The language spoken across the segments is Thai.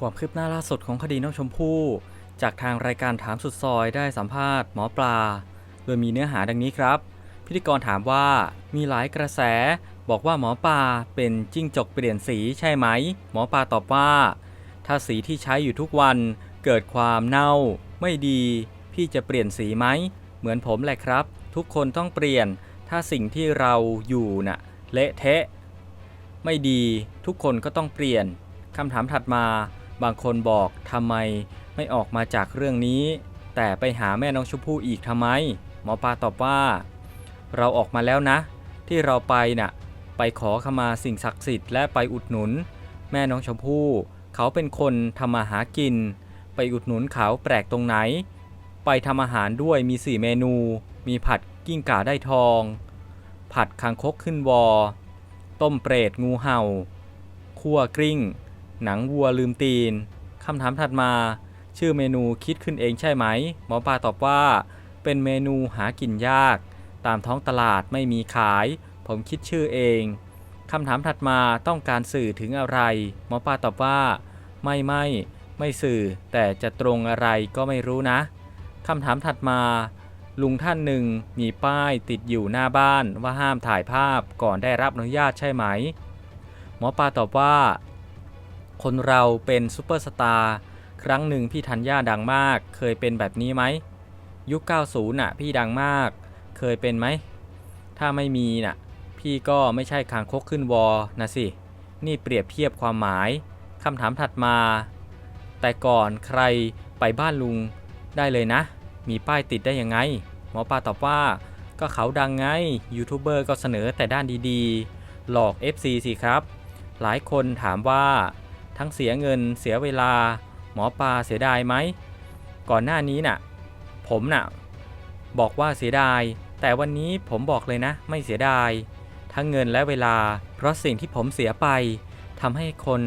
ความคืบหน้าล่าสุดของคดีน้องชมพู่ จากทางรายการถามสุดซอยได้สัมภาษณ์หมอปลา โดยมีเนื้อหาดังนี้ครับ พิธีกรถามว่ามีหลายกระแส บอกว่าหมอปลาเป็นจิ้งจกเปลี่ยนสีใช่ไหม หมอปลาตอบว่า ถ้าสีที่ใช้อยู่ทุกวันเกิดความเน่า ไม่ดี พี่จะเปลี่ยนสีไหม เหมือนผมแหละครับ ทุกคนต้องเปลี่ยน ถ้าสิ่งที่เราอยู่น่ะเละเทะ ไม่ดีทุกคนก็ต้องเปลี่ยนคำถามถัดมา บางคนบอกทำไมไม่ออกมาจากเรื่องนี้ แต่ไปหาแม่น้องชมพู่อีกทำไม หมอปลาตอบว่า เราออกมาแล้วนะ ที่เราไปน่ะ ไปขอขมาสิ่งศักดิ์สิทธิ์และไปอุดหนุน แม่น้องชมพู่ เขาเป็นคนทำมาหากิน ไปอุดหนุนเขาแปลกตรงไหน ไปทำอาหารด้วยมี4เมนู มีผัดกิ้งก่าได้ทอง ผัดคางคกขึ้นวอ ต้มเปรตงูเห่า คั่วกลิ้ง หนังวัวลืมตีนคำถามถัดมา ชื่อเมนูคิดขึ้นเองใช่ไหม หมอปลาตอบว่า เป็นเมนูหากินยาก ตามท้องตลาดไม่มีขาย ผมคิดชื่อเองคำถามถัดมาต้องการสื่อถึงอะไร หมอปลาตอบว่า ไม่ไม่ไม่สื่อ แต่จะตรงอะไรก็ไม่รู้นะคำถามถัดมา ลุงท่านหนึ่งมีป้ายติดอยู่หน้าบ้านว่าห้ามถ่ายภาพก่อนได้รับอนุญาตใช่ไหม หมอปลาตอบว่า คนเราเป็นซูเปอร์สตาร์ครั้งหนึ่งพี่ธัญญาดังมาก เคยเป็นแบบนี้ไหม ยุค 90 น่ะ พี่ดังมาก เคยเป็นไหม ถ้าไม่มีน่ะ พี่ก็ไม่ใช่คางคกขึ้นวอนะสิ นี่เปรียบเทียบความหมายคำถามถัดมา แต่ก่อนใครไปบ้านลุงได้เลยนะ มีป้ายติดได้ยังไง หมอปลาตอบว่า ก็เขาดังไง ยูทูบเบอร์ก็เสนอแต่ด้านดีๆ หลอก FC สิครับ หลายคนถามว่า ทั้งเสียเงิน เสียเวลา หมอปลาเสียดายไหม ก่อนหน้านี้น่ะ ผมน่ะ บอกว่าเสียดาย แต่วันนี้ผมบอกเลยนะ ไม่เสียดาย ทั้งเงินและเวลา เพราะสิ่งที่ผมเสียไปทำให้คน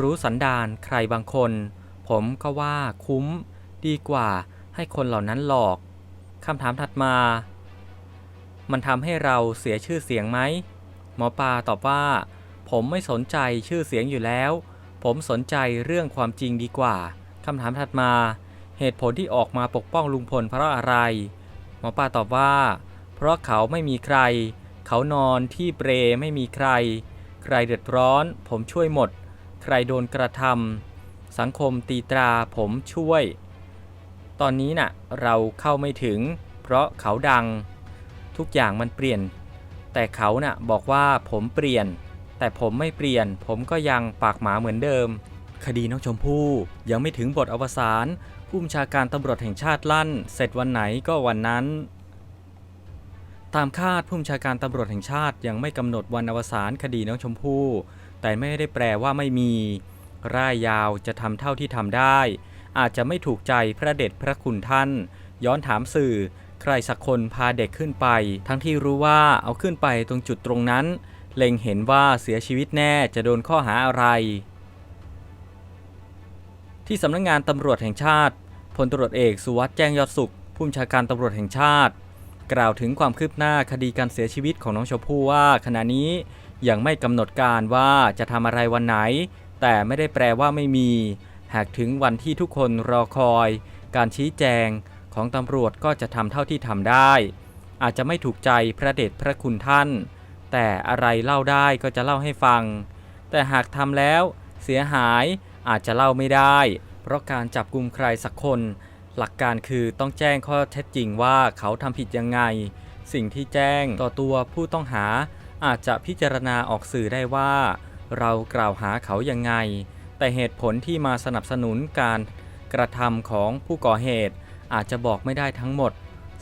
รู้สันดานใครบางคน ผมก็ว่าคุ้มดีกว่าให้คนเหล่านั้นหลอกคำถามถัดมา มันทำให้เราเสียชื่อเสียงไหม หมอปลาตอบว่า ผมไม่สนใจชื่อเสียงอยู่แล้ว ผมสนใจเรื่องความจริงดีกว่าคำถามถัดมา เหตุผลที่ออกมาปกป้องลุงพลเพราะอะไร หมอปลาตอบว่า เพราะเขาไม่มีใคร เขานอนที่เปรไม่มีใคร ใครเดือดร้อน ผมช่วยหมด ใครโดนกระทำสังคมตีตราผมช่วย ตอนนี้น่ะเราเข้าไม่ถึง เพราะเขาดัง ทุกอย่างมันเปลี่ยน แต่เขาน่ะบอกว่าผมเปลี่ยน แต่ผมไม่เปลี่ยน ผมก็ยังปากหมาเหมือนเดิม คดีน้องชมพู่ยังไม่ถึงบทอวสานผู้บัญชาการตำรวจแห่งชาติลั่น เสร็จวันไหนก็วันนั้น ตามคาดผู้บัญชาการตำรวจแห่งชาติยังไม่กำหนดวันอวสานคดีน้องชมพู่แต่ไม่ได้แปลว่าไม่มี ร่ายยาวจะทำเท่าที่ทำได้ อาจจะไม่ถูกใจพระเดชพระคุณท่าน ย้อนถามสื่อ ใครสักคนพาเด็กขึ้นไป ทั้งที่รู้ว่าเอาขึ้นไปตรงจุดตรงนั้น เล็งเห็นว่าเสียชีวิตแน่จะโดนข้อหาอะไร ที่สำนักงงานตำรวจแห่งชาติพลตำรวจเอกสุวัสด์แจ้งยอดสุข ผู้บัญชาการตำรวจแห่งชาติ กล่าวถึงความคืบหน้าคดีการเสียชีวิตของน้องชมพู่ว่าขณะนี้ยังไม่กำหนดการว่าจะทำอะไรวันไหน แต่ไม่ได้แปลว่าไม่มี หากถึงวันที่ทุกคนรอคอย การชี้แจงของตำรวจก็จะทำเท่าที่ทำได้ อาจจะไม่ถูกใจพระเดชพระคุณท่าน แต่อะไรเล่าได้ก็จะเล่าให้ฟัง แต่หากทำแล้วเสียหายอาจจะเล่าไม่ได้ เพราะการจับกลุ่มใครสักคน หลักการคือต้องแจ้งข้อเท็จจริงว่าเขาทำผิดยังไง สิ่งที่แจ้งต่อตัวผู้ต้องหา อาจจะพิจารณาออกสื่อได้ว่า เรากล่าวหาเขายังไง แต่เหตุผลที่มาสนับสนุนการกระทำของผู้ก่อเหตุ อาจจะบอกไม่ได้ทั้งหมด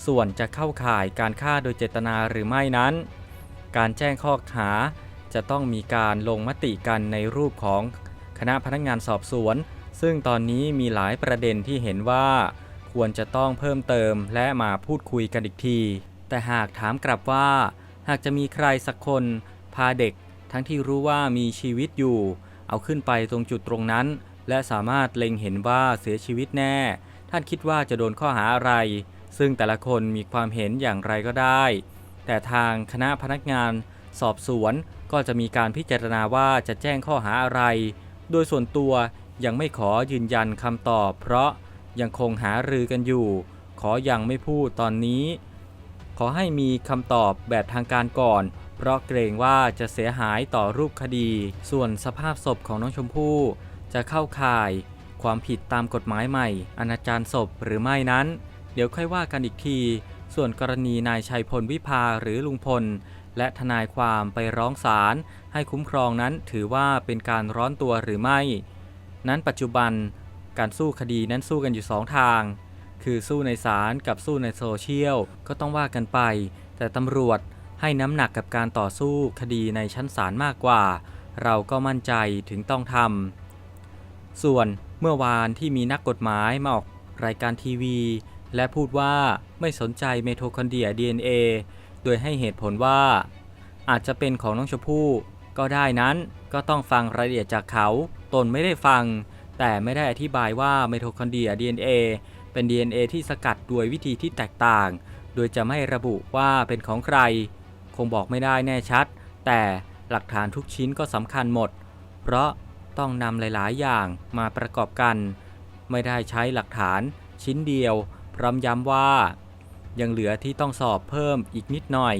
ส่วนจะเข้าข่ายการฆ่าโดยเจตนาหรือไม่นั้น การแจ้งข้อหา จะต้องมีการลงมติกันในรูปของคณะพนักงานสอบสวน ซึ่งตอนนี้มีหลายประเด็นที่เห็นว่า ควรจะต้องเพิ่มเติมและมาพูดคุยกันอีกที แต่หากถามกลับว่า หากจะมีใครสักคนพาเด็ก ทั้งที่รู้ว่ามีชีวิตอยู่ เอาขึ้นไปตรงจุดตรงนั้น และสามารถเล็งเห็นว่าเสียชีวิตแน่ ท่านคิดว่าจะโดนข้อหาอะไร ซึ่งแต่ละคนมีความเห็นอย่างไรก็ได้ แต่ทางคณะพนักงานสอบสวนก็จะมีการพิจารณาว่าจะแจ้งข้อหาอะไร โดยส่วนตัวยังไม่ขอยืนยันคำตอบ เพราะยังคงหารือกันอยู่ ขอยังไม่พูดตอนนี้ ขอให้มีคำตอบแบบทางการก่อน เพราะเกรงว่าจะเสียหายต่อรูปคดี ส่วนสภาพศพของน้องชมพู่ จะเข้าข่าย ความผิดตามกฎหมายใหม่อนาจารศพหรือไม่นั้น เดี๋ยวค่อยว่ากันอีกที ส่วนกรณีนายชัยพลวิภาหรือลุงพล และทนายความไปร้องศาลให้คุ้มครองนั้นถือว่าเป็นการร้อนตัวหรือไม่ นั้นปัจจุบันการสู้คดีนั้นสู้กันอยู่สองทาง คือสู้ในศาลกับสู้ในโซเชียลก็ต้องว่ากันไป แต่ตำรวจให้น้ำหนักกับการต่อสู้คดีในชั้นศาลมากกว่า เราก็มั่นใจถึงต้องทำส่วนเมื่อวานที่มีนักกฎหมายมาออกรายการทีวี และพูดว่าไม่สนใจเมโทคอนเดรีย DNA โดยให้เหตุผลว่า อาจจะเป็นของน้องชมพู่ก็ได้นั้นก็ต้องฟังรายละเอียดจากเขา ตนไม่ได้ฟัง แต่ไม่ได้อธิบายว่าไมโทคอนเดรีย DNA เป็น DNA ที่สกัดด้วยวิธีที่แตกต่าง โดยจะไม่ระบุว่าเป็นของใคร คงบอกไม่ได้แน่ชัด แต่หลักฐานทุกชิ้นก็สำคัญหมด เพราะต้องนำหลาย ๆ อย่างมาประกอบกัน ไม่ได้ใช้หลักฐานชิ้นเดียว พร้อมย้ำว่า ยังเหลือที่ต้องสอบเพิ่มอีกนิดหน่อย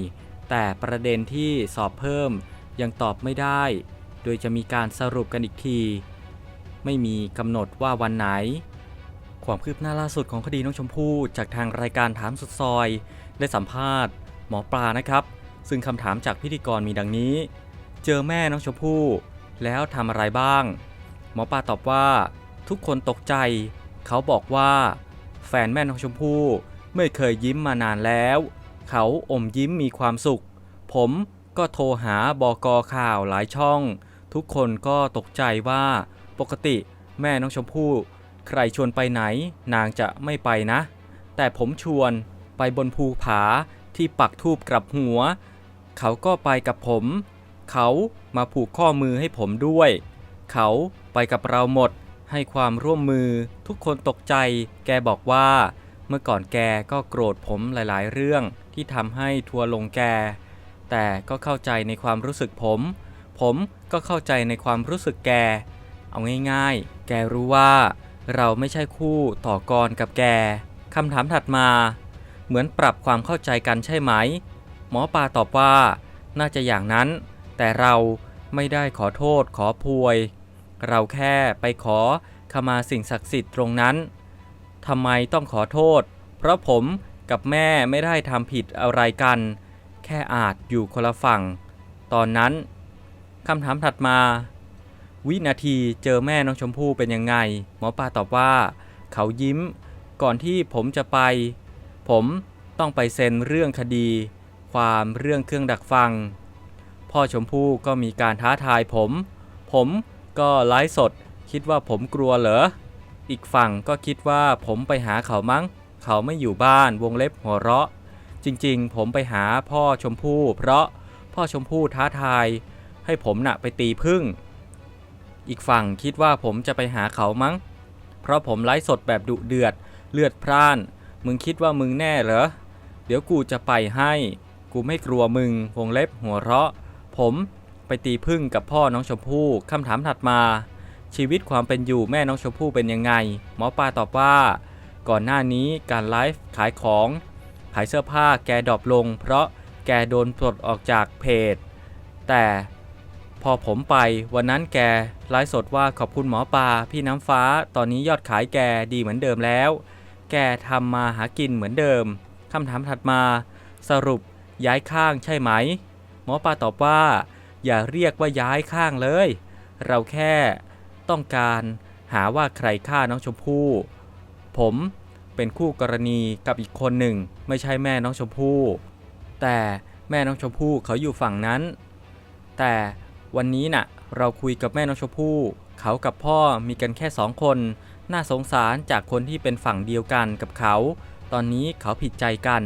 แต่ประเด็นที่สอบเพิ่มยังตอบไม่ได้ โดยจะมีการสรุปกันอีกที ไม่มีกำหนดว่าวันไหน ความคืบหน้าล่าสุดของคดีน้องชมพู่จากทางรายการถามสุดซอย ได้สัมภาษณ์ หมอปลานะครับ ซึ่งคำถามจากพิธีกรมีดังนี้ เจอแม่น้องชมพู่ แล้วทำอะไรบ้าง หมอปลาตอบว่า ทุกคนตกใจ เขาบอกว่า แฟนแม่น้องชมพู่ไม่เคยยิ้มมานานแล้ว เขาอมยิ้มมีความสุข ผมก็โทรหาบอกอข่าวหลายช่อง ทุกคนก็ตกใจว่าปกติแม่น้องชมพู่ ใครชวนไปไหน นางจะไม่ไปนะ แต่ผมชวนไปบนภูผาที่ปักทูบกลับหัว เขาก็ไปกับผม เขามาผูกข้อมือให้ผมด้วย เขาไปกับเราหมด ให้ความร่วมมือทุกคนตกใจ แกบอกว่า เมื่อก่อนแกก็โกรธผมหลายๆ เรื่องที่ทำให้ทัวร์ลงแก แต่ก็เข้าใจในความรู้สึกผม ผมก็เข้าใจในความรู้สึกแก เอาง่ายๆ แกรู้ว่าเราไม่ใช่คู่ต่อกรกับแกคำถามถัดมา เหมือนปรับความเข้าใจกันใช่ไหม หมอปลาตอบว่า น่าจะอย่างนั้น แต่เราไม่ได้ขอโทษขอพวย เราแค่ไปขอขมาสิ่งศักดิ์สิทธิ์ตรงนั้นทำไมต้องขอโทษ เพราะผมกับแม่ไม่ได้ทำผิดอะไรกัน แค่อาจอยู่คนละฝั่ง ตอนนั้นคำถามถัดมา วินาทีเจอแม่น้องชมพู่เป็นยังไง หมอปลาตอบว่า เขายิ้ม ก่อนที่ผมจะไป ผมต้องไปเซ็นเรื่องคดี ความเรื่องเครื่องดักฟัง พ่อชมพู่ก็มีการท้าทายผม ผม ก็ไลฟ์สด คิดว่าผมกลัวเหรอ อีกฝั่งก็คิดว่าผมไปหาเขามั้ง เขาไม่อยู่บ้านวงเล็บหัวเราะ จริงๆ ผมไปหาพ่อชมพู่ เพราะพ่อชมพู่ท้าทาย ให้ผมน่ะไปตีพึ่ง อีกฝั่งคิดว่าผมจะไปหาเขามั้ง เพราะผมไลฟ์สดแบบดุเดือดเลือดพร่าน มึงคิดว่ามึงแน่เหรอ เดี๋ยวกูจะไปให้ กูไม่กลัวมึงวงเล็บหัวเราะ ผม ตีพึ่งกับพ่อน้องชมพู่คำถามถัดมา ชีวิตความเป็นอยู่แม่น้องชมพู่เป็นยังไง หมอปลาตอบว่า ก่อนหน้านี้การไลฟ์ขายของ ขายเสื้อผ้าแกดรอปลง เพราะแกโดนปลดออกจากเพจ แต่พอผมไปวันนั้นแกไลฟ์สดว่าขอบคุณหมอปลาพี่น้ำฟ้า ตอนนี้ยอดขายแกดีเหมือนเดิมแล้ว แกทำมาหากินเหมือนเดิมคำถามถัดมา สรุปย้ายข้างใช่ไหม หมอปลาตอบว่า อย่าเรียกว่าย้ายข้างเลย เราแค่ต้องการหาว่าใครฆ่าน้องชมพู่ผมเป็นคู่กรณีกับอีกคนหนึ่ง ไม่ใช่แม่น้องชมพู่ แต่แม่น้องชมพู่เขาอยู่ฝั่งนั้น แต่วันนี้น่ะเราคุยกับแม่น้องชมพู่เขากับพ่อมีกันแค่สองคน น่าสงสารจากคนที่เป็นฝั่งเดียวกันกับเขา ตอนนี้เขาผิดใจกัน